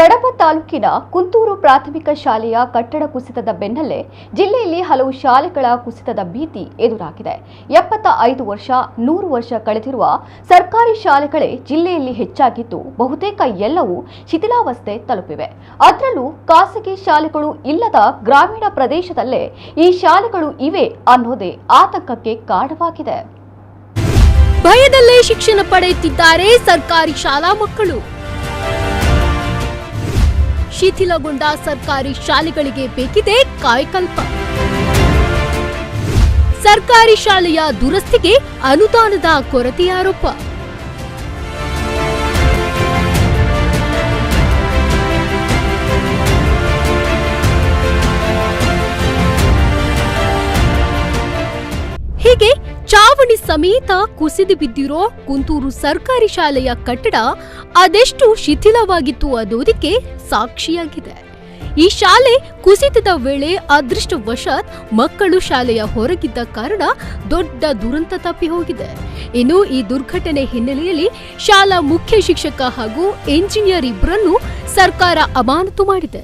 ಕಡಬ ತಾಲೂಕಿನ ಕುಂತೂರು ಪ್ರಾಥಮಿಕ ಶಾಲೆಯ ಕಟ್ಟಡ ಕುಸಿತದ ಬೆನ್ನಲ್ಲೇ ಜಿಲ್ಲೆಯಲ್ಲಿ ಹಲವು ಶಾಲೆಗಳ ಕುಸಿತದ ಭೀತಿ ಎದುರಾಗಿದೆ. ಎಪ್ಪತ್ತ ಐದು ವರ್ಷ, ನೂರು ವರ್ಷ ಕಳೆದಿರುವ ಸರ್ಕಾರಿ ಶಾಲೆಗಳೇ ಜಿಲ್ಲೆಯಲ್ಲಿ ಹೆಚ್ಚಾಗಿದ್ದು, ಬಹುತೇಕ ಎಲ್ಲವೂ ಶಿಥಿಲಾವಸ್ಥೆ ತಲುಪಿವೆ. ಅದರಲ್ಲೂ ಖಾಸಗಿ ಶಾಲೆಗಳು ಇಲ್ಲದ ಗ್ರಾಮೀಣ ಪ್ರದೇಶದಲ್ಲೇ ಈ ಶಾಲೆಗಳು ಇವೆ ಅನ್ನೋದೇ ಆತಂಕಕ್ಕೆ ಕಾರಣವಾಗಿದೆ. ಭಯದಲ್ಲೇ ಶಿಕ್ಷಣ ಪಡೆಯುತ್ತಿದ್ದಾರೆ ಸರ್ಕಾರಿ ಶಾಲಾ ಮಕ್ಕಳು. ಶಿಥಿಲಗೊಂಡ ಸರ್ಕಾರಿ ಶಾಲೆಗಳಿಗೆ ಬೇಕಿದೆ ಕಾಯಕಲ್ಪ. ಸರ್ಕಾರಿ ಶಾಲೆಯ ದುರಸ್ತಿಗೆ ಅನುದಾನದ ಕೊರತೆ ಆರೋಪ. ಹೀಗೆ ಚಾವಣಿ ಸಮೇತ ಕುಸಿದು ಬಿದ್ದಿರೋ ಕುಂತೂರು ಸರ್ಕಾರಿ ಶಾಲೆಯ ಕಟ್ಟಡ ಅದೆಷ್ಟು ಶಿಥಿಲವಾಗಿತ್ತು ಅನ್ನೋದಕ್ಕೆ ಸಾಕ್ಷಿಯಾಗಿದೆ. ಈ ಶಾಲೆ ಕುಸಿತದ ವೇಳೆ ಅದೃಷ್ಟವಶಾತ್ ಮಕ್ಕಳು ಶಾಲೆಯ ಹೊರಗಿದ್ದ ಕಾರಣ ದೊಡ್ಡ ದುರಂತ ತಪ್ಪಿ ಹೋಗಿದೆ. ಇನ್ನು ಈ ದುರ್ಘಟನೆ ಹಿನ್ನೆಲೆಯಲ್ಲಿ ಶಾಲಾ ಮುಖ್ಯ ಶಿಕ್ಷಕ ಹಾಗೂ ಎಂಜಿನಿಯರ್ ಇಬ್ಬರನ್ನು ಸರ್ಕಾರ ಅಮಾನತು ಮಾಡಿದೆ.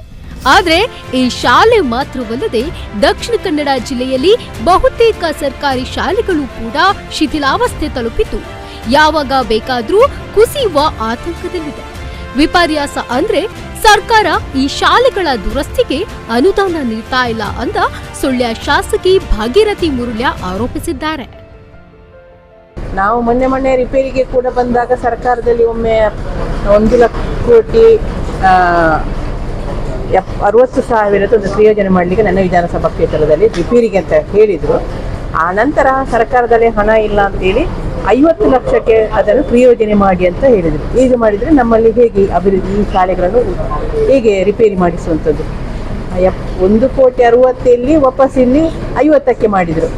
ಆದ್ರೆ ಈ ಶಾಲೆ ಮಾತ್ರವಲ್ಲದೆ ದಕ್ಷಿಣ ಕನ್ನಡ ಜಿಲ್ಲೆಯಲ್ಲಿ ಬಹುತೇಕ ಸರ್ಕಾರಿ ಶಾಲೆಗಳು ಕೂಡ ಶಿಥಿಲಾವಸ್ಥೆ ತಲುಪಿತು. ಯಾವಾಗ ಬೇಕಾದರೂ ಕುಸಿಯುವ ಆತಂಕದಲ್ಲಿದೆ. ವಿಪರ್ಯಾಸ ಅಂದ್ರೆ ಸರ್ಕಾರ ಈ ಶಾಲೆಗಳ ದುರಸ್ತಿಗೆ ಅನುದಾನ ನೀಡ್ತಾ ಇಲ್ಲ ಅಂತ ಸುಳ್ಯ ಶಾಸಕಿ ಭಾಗೀರಥಿ ಮುರುಳ್ಯ ಆರೋಪಿಸಿದ್ದಾರೆ. ನಾವು ಮೊನ್ನೆ ಮೊನ್ನೆ ರಿಪೇರಿಗೆ ಕೂಡ ಬಂದಾಗ ಸರ್ಕಾರದಲ್ಲಿ ಒಮ್ಮೆ ಒಂದು ಲಕ್ಷ ಕೋಟಿ ಎಪ್ ಅರವತ್ತು ಸಾವಿರದೊಂದು ಪ್ರಯೋಜನ ಮಾಡಲಿಕ್ಕೆ ನನ್ನ ವಿಧಾನಸಭಾ ಕ್ಷೇತ್ರದಲ್ಲಿ ರಿಪೇರಿಗೆ ಅಂತ ಹೇಳಿದರು. ಆ ನಂತರ ಸರ್ಕಾರದಲ್ಲಿ ಹಣ ಇಲ್ಲ ಅಂತೇಳಿ ಐವತ್ತು ಲಕ್ಷಕ್ಕೆ ಅದನ್ನು ಪ್ರಯೋಜನೆ ಮಾಡಿ ಅಂತ ಹೇಳಿದರು. ಈಗ ಮಾಡಿದರೆ ನಮ್ಮಲ್ಲಿ ಹೇಗೆ ಅಭಿವೃದ್ಧಿ ಈ ಶಾಲೆಗಳನ್ನು ಹೇಗೆ ರಿಪೇರಿ ಮಾಡಿಸುವಂಥದ್ದು? ಎಪ್ ಒಂದು ಕೋಟಿ ಅರುವತ್ತಲ್ಲಿ ವಾಪಸ್ ಇಲ್ಲಿ ಐವತ್ತಕ್ಕೆ ಮಾಡಿದರು.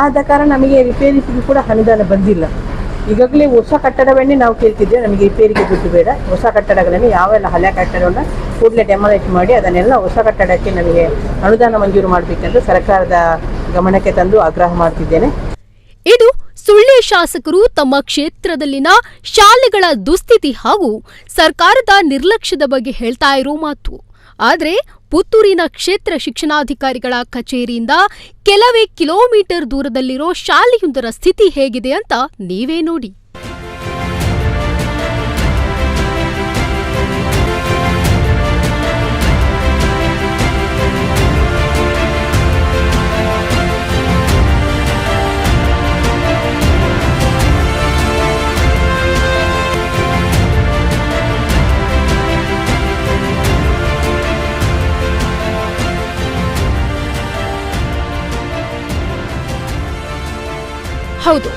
ಆದ ಕಾರಣ ನಮಗೆ ರಿಪೇರಿಗೆ ಕೂಡ ಅನುದಾನ ಬಂದಿಲ್ಲ. ಈಗಾಗಲೇ ಹೊಸ ಕಟ್ಟಡವನ್ನೇ ನಾವು ಕೇಳ್ತಿದ್ದೇವೆ. ನಮಗೆ ರಿಪೇರಿಗೆ ದುಡ್ಡು ಬೇಡ. ಹೊಸ ಕಟ್ಟಡಗಳನ್ನು, ಯಾವೆಲ್ಲ ಹಳೆ ಕಟ್ಟಡವನ್ನು ಕೂಡಲೇ ಡೆಮಾಲೇಟ್ ಮಾಡಿ ಅದನ್ನೆಲ್ಲ ಹೊಸ ಕಟ್ಟಡಕ್ಕೆ ನಮಗೆ ಅನುದಾನ ಮಂಜೂರು ಮಾಡಬೇಕೆಂದು ಸರ್ಕಾರದ ಗಮನಕ್ಕೆ ತಂದು ಆಗ್ರಹ ಮಾಡ್ತಿದ್ದೇನೆ. ಇದು ಸುಳ್ಯ ಶಾಸಕರು ತಮ್ಮ ಕ್ಷೇತ್ರದಲ್ಲಿನ ಶಾಲೆಗಳ ದುಸ್ಥಿತಿ ಹಾಗೂ ಸರ್ಕಾರದ ನಿರ್ಲಕ್ಷ್ಯದ ಬಗ್ಗೆ ಹೇಳ್ತಾ ಇರೋ ಮಾತು. ಆದ್ರೆ ಪುತ್ತೂರಿನ ಕ್ಷೇತ್ರ ಶಿಕ್ಷಣಾಧಿಕಾರಿಗಳ ಕಚೇರಿಯಿಂದ ಕೆಲವೇ ಕಿಲೋಮೀಟರ್ ದೂರದಲ್ಲಿರೋ ಶಾಲೆಯೊಂದರ ಸ್ಥಿತಿ ಹೇಗಿದೆ ಅಂತ ನೀವೇ ನೋಡಿ. ಹೌದು.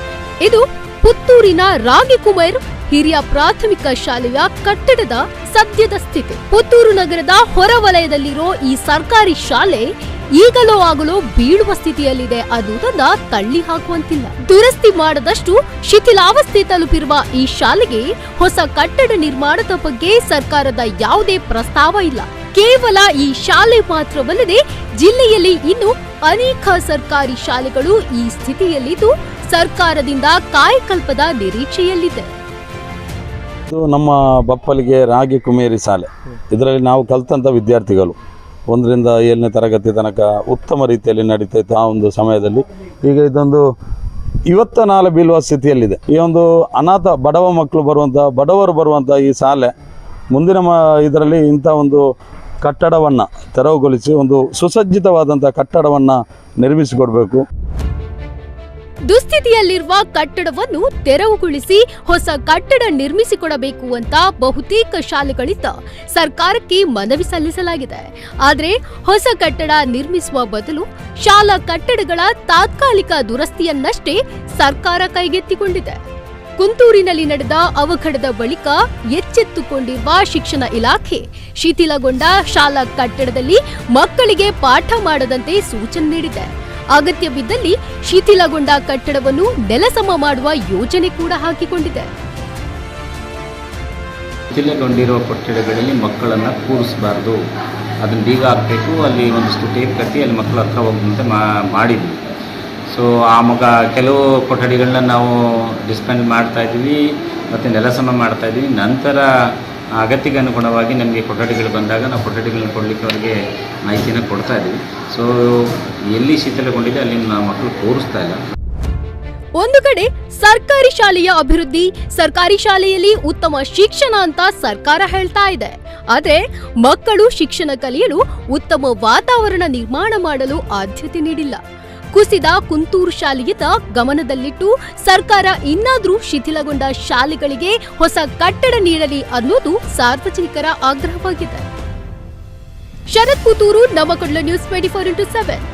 ಇದು ಪುತ್ತೂರಿನ ರಾಗಿಕುಮಾರ್ ಹಿರಿಯ ಪ್ರಾಥಮಿಕ ಶಾಲೆಯ ಕಟ್ಟಡದ ಸದ್ಯದ ಸ್ಥಿತಿ. ಪುತ್ತೂರು ನಗರದ ಹೊರವಲಯದಲ್ಲಿರೋ ಈ ಸರ್ಕಾರಿ ಶಾಲೆ ಈಗಲೋ ಆಗಲೋ ಬೀಳುವ ಸ್ಥಿತಿಯಲ್ಲಿದೆ. ಅನ್ನುವುದನ್ನ ತಳ್ಳಿ ಹಾಕುವಂತಿಲ್ಲ. ದುರಸ್ತಿ ಮಾಡದಷ್ಟು ಶಿಥಿಲಾವಸ್ಥೆ ತಲುಪಿರುವ ಈ ಶಾಲೆಗೆ ಹೊಸ ಕಟ್ಟಡ ನಿರ್ಮಾಣದ ಬಗ್ಗೆ ಸರ್ಕಾರದ ಯಾವುದೇ ಪ್ರಸ್ತಾವ ಇಲ್ಲ. ಕೇವಲ ಈ ಶಾಲೆ ಮಾತ್ರವಲ್ಲದೆ ಜಿಲ್ಲೆಯಲ್ಲಿ ಇನ್ನು ಅನೇಕ ಸರ್ಕಾರಿ ಶಾಲೆಗಳು ಈ ಸ್ಥಿತಿಯಲ್ಲಿದ್ದು ಸರ್ಕಾರದಿಂದ ಕಾಯಕಲ್ಪದ ನಿರೀಕ್ಷೆಯಲ್ಲಿದೆ. ಇದು ನಮ್ಮ ಬಪ್ಪಲಿಗೆ ರಾಗಿ ಕುಮೇರಿ ಶಾಲೆ ಇದರಲ್ಲಿ ನಾವು ಕಲ್ತಂಥ ವಿದ್ಯಾರ್ಥಿಗಳು. ಒಂದರಿಂದ ಏಳನೇ ತರಗತಿ ತನಕ ಉತ್ತಮ ರೀತಿಯಲ್ಲಿ ನಡೀತಾ ಆ ಒಂದು ಸಮಯದಲ್ಲಿ. ಈಗ ಇದೊಂದು ಇವತ್ತ ನಾಳೆ ಬೀಳುವ ಸ್ಥಿತಿಯಲ್ಲಿದೆ. ಈ ಒಂದು ಅನಾಥ ಬಡವ ಮಕ್ಕಳು ಬರುವಂಥ, ಬಡವರು ಬರುವಂಥ ಈ ಶಾಲೆ ಮುಂದಿನ ಮ, ಇದರಲ್ಲಿ ಇಂಥ ಒಂದು ಕಟ್ಟಡವನ್ನು ತೆರವುಗೊಳಿಸಿ ಒಂದು ಸುಸಜ್ಜಿತವಾದಂಥ ಕಟ್ಟಡವನ್ನು ನಿರ್ಮಿಸಿಕೊಡಬೇಕು. ದುಸ್ಥಿತಿಯಲ್ಲಿರುವ ಕಟ್ಟಡವನ್ನು ತೆರವುಗೊಳಿಸಿ ಹೊಸ ಕಟ್ಟಡ ನಿರ್ಮಿಸಿಕೊಡಬೇಕು ಅಂತ ಬಹುತೇಕ ಶಾಲೆಗಳಿಂದ ಸರ್ಕಾರಕ್ಕೆ ಮನವಿ ಸಲ್ಲಿಸಲಾಗಿದೆ. ಆದರೆ ಹೊಸ ಕಟ್ಟಡ ನಿರ್ಮಿಸುವ ಬದಲು ಶಾಲಾ ಕಟ್ಟಡಗಳ ತಾತ್ಕಾಲಿಕ ದುರಸ್ತಿಯನ್ನಷ್ಟೇ ಸರ್ಕಾರ ಕೈಗೆತ್ತಿಕೊಂಡಿದೆ. ಕುಂತೂರಿನಲ್ಲಿ ನಡೆದ ಅವಘಡದ ಬಳಿಕ ಎಚ್ಚೆತ್ತುಕೊಂಡಿರುವ ಶಿಕ್ಷಣ ಇಲಾಖೆ ಶಿಥಿಲಗೊಂಡ ಶಾಲಾ ಕಟ್ಟಡದಲ್ಲಿ ಮಕ್ಕಳಿಗೆ ಪಾಠ ಮಾಡದಂತೆ ಸೂಚನೆ ನೀಡಿದೆ. ಅಗತ್ಯವಿದ್ದಲ್ಲಿ ಶಿಥಿಲಗೊಂಡ ಕಟ್ಟಡವನ್ನು ನೆಲಸಮ ಮಾಡುವ ಯೋಜನೆ ಕೂಡ ಹಾಕಿಕೊಂಡಿದೆ. ಶಿಥಿಲಗೊಂಡಿರುವ ಕಟ್ಟಡಗಳಲ್ಲಿ ಮಕ್ಕಳನ್ನು ಕೂರಿಸಬಾರ್ದು. ಅದನ್ನು ಬೀಗ ಹಾಕಬೇಕು, ಅಲ್ಲಿ ಒಂದಿಷ್ಟು ಟೇಪ್ ಕಟ್ಟಿ ಅಲ್ಲಿ ಮಕ್ಕಳ ಹತ್ರ ಹೋಗುವಂತೆ ಮಾಡಿದ್ವಿ. ಸೊ ಆ ಮಗ, ಕೆಲವು ಕೊಠಡಿಗಳನ್ನ ನಾವು ಡಿಸ್ಪೆಂಡ್ ಮಾಡ್ತಾ ಇದ್ವಿ, ಮತ್ತು ನೆಲಸಮ ಮಾಡ್ತಾ ಇದ್ವಿ. ನಂತರ ಅಗತ್ಯಕ್ಕೆ ಅನುಗುಣವಾಗಿ ನಮಗೆ ಕೊಠಡಿಗಳು ಬಂದಾಗ ನಾವು ಕೊಠಡಿಗಳನ್ನ ಕೊಡಲಿಕ್ಕೆ ಅವರಿಗೆ ಮಾಹಿತಿನ ಕೊಡ್ತಾ ಇದ್ದೀವಿ ಸೊ ಎಲ್ಲಿ ಶೀತಲಗೊಂಡಿದೆ ಅಲ್ಲಿ ನಾವು ಮಕ್ಕಳು ತೋರಿಸ್ತಾ ಇಲ್ಲ. ಒಂದು ಕಡೆ ಸರ್ಕಾರಿ ಶಾಲೆಯ ಅಭಿವೃದ್ಧಿ, ಸರ್ಕಾರಿ ಶಾಲೆಯಲ್ಲಿ ಉತ್ತಮ ಶಿಕ್ಷಣ ಅಂತ ಸರ್ಕಾರ ಹೇಳ್ತಾ ಇದೆ. ಆದರೆ ಮಕ್ಕಳು ಶಿಕ್ಷಣ ಕಲಿಯಲು ಉತ್ತಮ ವಾತಾವರಣ ನಿರ್ಮಾಣ ಮಾಡಲು ಆದ್ಯತೆ ನೀಡಿಲ್ಲ. ಕುಸಿದ ಕುಂತೂರು ಶಾಲೆಯತ್ತ ಗಮನದಲ್ಲಿಟ್ಟು ಸರ್ಕಾರ ಇನ್ನಾದರೂ ಶಿಥಿಲಗೊಂಡ ಶಾಲೆಗಳಿಗೆ ಹೊಸ ಕಟ್ಟಡ ನೀಡಲಿ ಅನ್ನೋದು ಸಾರ್ವಜನಿಕರ ಆಗ್ರಹವಾಗಿದೆ. ಶರತ್ ಪುತ್ತೂರು ನಮ್ಮ news twenty four into seven